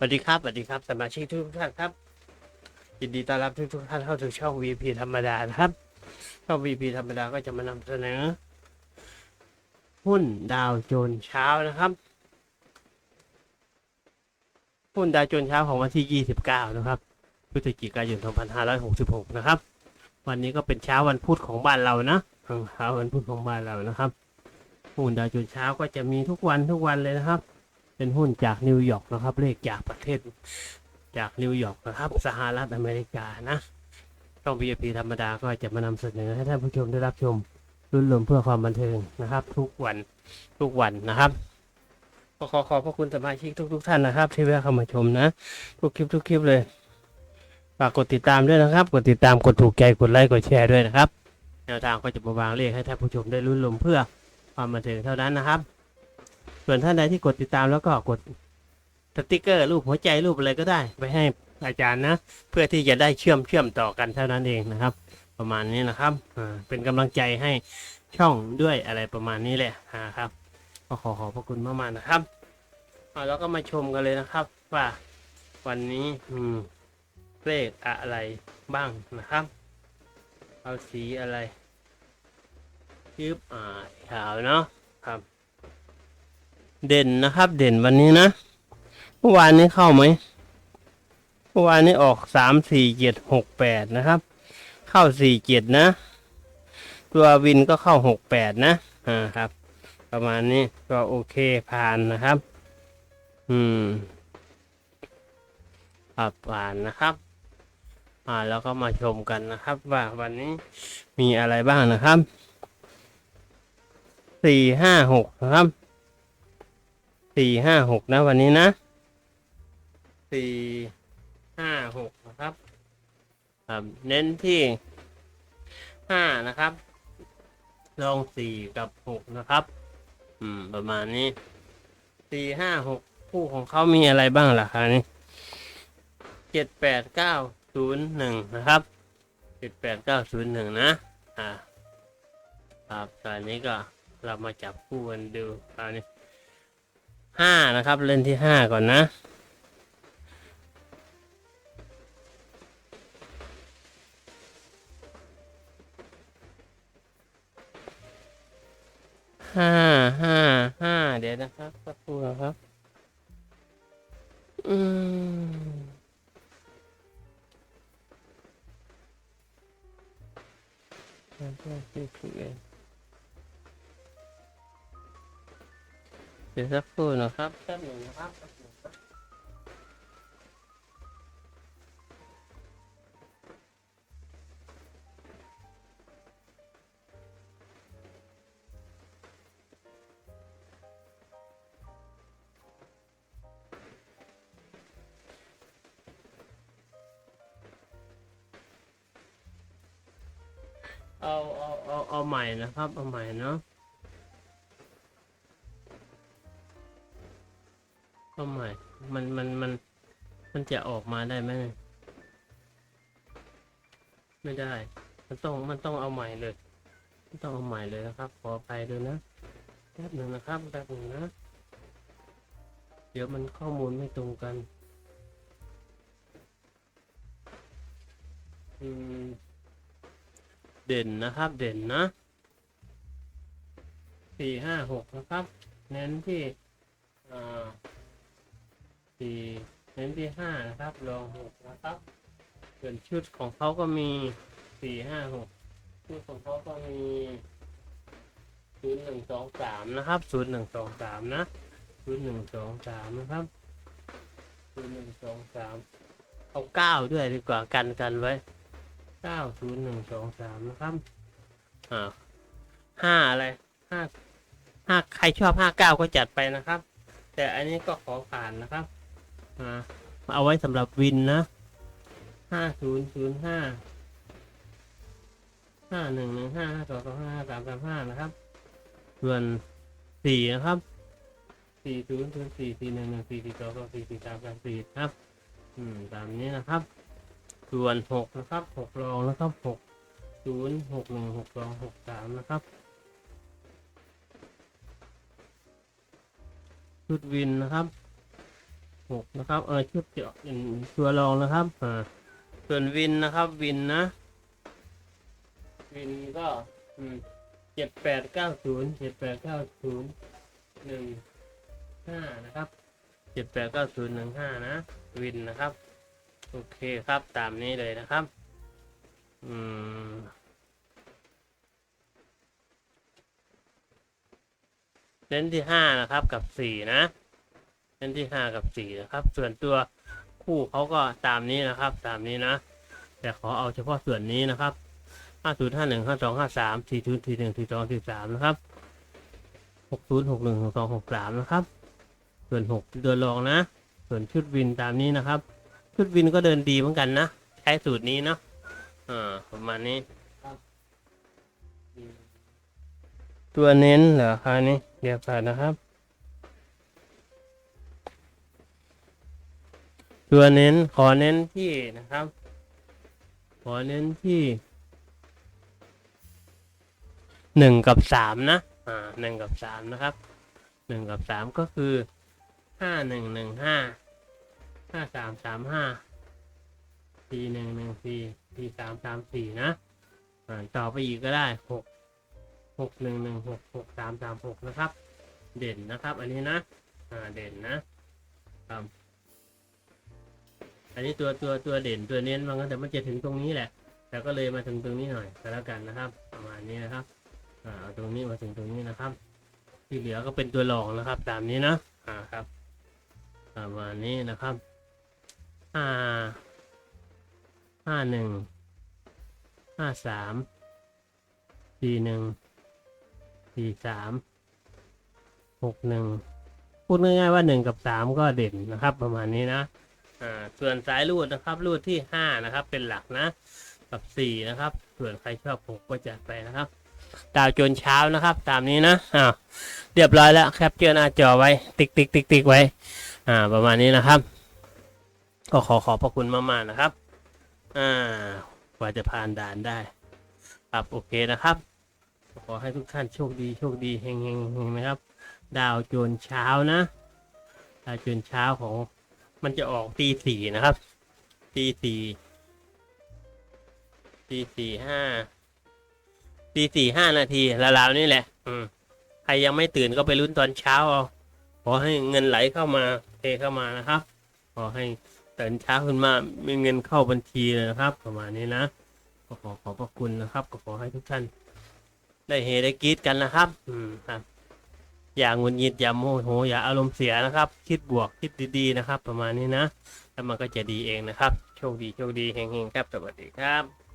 สวัสดีครับสวัสดีครับสมาชิกทุกท่านครับยินดีต้อนรับทุกทุกท่านเข้าสู่ช่อง VP ธรรมดานะครับช่อง VP ธรรมดาก็จะมานำเสนอ หุ้นดาวโจนส์เช้านะครับ หุ้นดาวโจนส์เช้าของวันที่ 29 นะครับพฤศจิกายน 2566 นะครับ วันนี้ก็เป็นเช้าวันพุธของบ้านเรานะเช้าวันพุธของบ้านเรานะครับ หุ้นดาวโจนส์เช้าก็จะมีทุกวันทุกวันเลยนะครับ เป็นหุ้นจากนิวยอร์กนะครับ เลขจากประเทศจากนิวยอร์กนะครับ สหรัฐอเมริกานะช่อง VIP ธรรมดาก็จะมานำเสนอให้ท่านผู้ชมได้รับชมรุ่นรวมเพื่อความบันเทิงนะครับ ทุกวันทุกวันนะครับก็ขอขอบพระคุณสมาชิกทุกๆท่านนะครับ ที่แวะเข้ามาชมนะ ทุกคลิปทุกคลิปเลยฝากกดติดตามด้วยนะครับ กดติดตามกดถูกใจกดไลค์กดแชร์ด้วยนะครับแนวทางก็จะมาวางเลขให้ท่านผู้ชมได้รุ่นรวมเพื่อความบันเทิงเท่านั้นนะครับ ส่วนท่านใดที่กดติดตามแล้วก็กดสติกเกอร์รูปหัวใจรูปอะไรก็ได้ ไปให้อาจารย์นะ เพื่อที่จะได้เชื่อมเชื่อมต่อกันเท่านั้นเองนะครับ ประมาณนี้นะครับอ่าเป็นกำลังใจให้ช่องด้วยอะไรประมาณนี้แหละครับก็ขอขอบพระคุณมากๆนะครับเอาแล้วก็มาชมกันเลยนะครับ ว่าวันนี้มีเลขอะไรบ้างนะครับ เอาสีอะไรยืบอ่าขาวเนาะครับ เด่นนะครับ เด่นวันนี้นะเมื่อวานนี้เข้าไหมเมื่อวานนี้ออกสามสี่เจ็ดหกแปดนะครับ เข้าสี่เจ็ดนะ ตัววินก็เข้าหกแปดนะอ่าครับ ประมาณนี้ก็โอเคผ่านนะครับ อืมครับผ่านนะครับอ่าแล้วก็มาชมกันนะครับ ว่าวันนี้มีอะไรบ้างนะครับสี่ห้าหกนะครับ สี่ห้าหกนะวันนี้นะสี่ห้าหกนะครับครับเน้นที่ห้านะครับ ลองสี่กับหกนะครับ อืม ประมาณนี้สี่ห้าหกคู่ของเขามีอะไรบ้างล่ะคะนี่เจ็ดแปดเก้าศูนย์หนึ่งนะครับเจ็ดแปดเก้าศูนย์หนึ่งนะ อ่า ครับตอนนี้ก็เรามาจับคู่กันดูตอนนี้ ห้านะครับ เล่นที่ห้าก่อนนะห้าห้าห้าเดี๋ยวนะครับสักครู่ครับ อืมแล้วก็ ดี๋ยวสักครู่นะครับแป๊บหนึ่งนะครับแป๊บหนึ่งครับเอาเอาเอาเอาใหม่นะครับ เอาใหม่เนาะ มันมันมันมันจะออกมาได้ไหมไม่ได้ มันต้องมันต้องเอาใหม่เลยมันต้องเอาใหม่เลยนะครับ ขอไปด้วยนะแป๊บหนึ่งนะครับแป๊บหนึ่งนะ เดี๋ยวมันข้อมูลไม่ตรงกันอืมเด่นนะครับเด่นนะสี่ห้าหกนะครับ เน้นที่ สี่เน้นที่ห้านะครับรองหกนะครับส่วนชุดของเขาก็มีสี่ห้าหกชุดของเขาก็มีศูนย์หนึ่งสองสามนะครับศูนย์หนึ่งสองสามนะศูนย์หนึ่งสองสามนะครับศูนย์หนึ่งสองสามเอาเก้าด้วยดีกว่ากันกันไว้เก้าศูนย์หนึ่งสองสามนะครับอ่าห้าอะไรห้าห้าใครชอบห้าเก้าก็จัดไปนะครับ แต่อันนี้ก็ขอผ่านนะครับ อ่าเอาไว้สำหรับวินนะห้าศูนย์ศูนย์ห้าห้าหนึ่งหนึ่งห้าห้าสองสองห้าห้าสามสามห้านะครับ ส่วนสี่นะครับสี่ศูนย์ศูนย์สี่สี่หนึ่งหนึ่งสี่สี่สองสองสี่สี่สามสามสี่ครับ อืมตามนี้นะครับ ส่วนหกนะครับหกรองนะครับหกศูนย์หกหนึ่งหกสองหกสามนะครับชุดวินนะครับ หกนะครับเออชุดเจาะเป็นตัวรองนะครับอ่าส่วนวินนะครับวินนะ วินก็อืมเจ็ดแปดเก้าศูนย์เจ็ดแปดเก้าศูนย์หนึ่งห้านะครับเจ็ดแปดเก้าศูนย์หนึ่งห้านะ วินนะครับ โอเคครับตามนี้เลยนะครับ อืมเล่นที่ห้านะครับกับสี่นะ เล่นที่ห้ากับสี่นะครับ ส่วนตัวคู่เขาก็ตามนี้นะครับ ตามนี้นะ แต่ขอเอาเฉพาะส่วนนี้นะครับห้าศูนย์ห้าหนึ่งห้าสองห้าสามสี่ศูนย์สี่หนึ่งสี่สองสี่สามนะครับหกศูนย์หกหนึ่งหกสองหกสามนะครับ ส่วนหกตัวรองนะ ส่วนชุดวินตามนี้นะครับ ชุดวินก็เดินดีเหมือนกันนะ ใช้สูตรนี้เนาะอ่าประมาณนี้ ตัวเน้นเหรอคะนี่เดี๋ยวก่อนนะครับ ตัวเน้นขอเน้นที่นะครับ ขอเน้นที่หนึ่งกับสามนะ อ่าหนึ่งกับสามนะครับหนึ่งกับสามก็คือห้าหนึ่งหนึ่งห้าห้าสามสามห้าสี่หนึ่งหนึ่งสี่สี่สามสามสี่นะอ่าต่อไปอีกก็ได้หกหกหนึ่งหนึ่งหกหกสามสามหกนะครับ เด่นนะครับ อันนี้นะ อ่าเด่นนะครับ อันนี้ตัวตัวตัวเด่นตัวเน้นมันก็แต่มันจะถึงตรงนี้แหละ แต่ก็เลยมาถึงตรงนี้หน่อยก็แล้วกันนะครับ ประมาณนี้นะครับอ่าเอาตรงนี้มาถึงตรงนี้นะครับ ที่เหลือก็เป็นตัวรองนะครับ ตามนี้นะอ่าครับ ประมาณนี้นะครับห้าห้าหนึ่งห้าสามสี่หนึ่งสี่สามหกหนึ่งพูดง่ายๆว่าหนึ่งกับสามก็เด่นนะครับ ประมาณนี้นะ อ่าส่วนสายรูดนะครับ รูดที่ห้านะครับ เป็นหลักนะ กับสี่นะครับ ส่วนใครชอบหกก็จัดไปนะครับดาวจนเช้านะครับ ตามนี้นะอ่าเรียบร้อยแล้วแคปเจอหน้าจอไว้ ติ๊กติ๊กติ๊กติ๊กไว้ อ่า ประมาณนี้นะครับ ก็ขอขอบพระคุณมากๆนะครับ อ่ากว่าจะผ่านด่านได้ ครับโอเคนะครับ ขอให้ทุกท่านโชคดีโชคดีเฮงเฮงเฮงนะครับ ดาวโจนเช้านะ ดาวโจนเช้าของ มันจะออกตีสี่นะครับตีสี่ตีสี่ห้าตีสี่ห้านาทีราวๆนี่แหละ อืมใครยังไม่ตื่นก็ไปลุ้นตอนเช้าเอาขอให้เงินไหลเข้ามาเทเข้ามานะครับ ขอให้ตื่นเช้าขึ้นมามีเงินเข้าบัญชีเลยนะครับ ประมาณนี้นะก็ขอขอบพระคุณนะครับ ก็ขอให้ทุกท่าน ได้เฮได้กีดกันนะครับ อืมครับ อย่างหงุดหงิดอย่าโมโหอย่าอารมณ์เสียนะครับ คิดบวกคิดดีๆนะครับ ประมาณนี้นะแล้วมันก็จะดีเองนะครับ โชคดีโชคดีเฮงๆครับสวัสดีครับ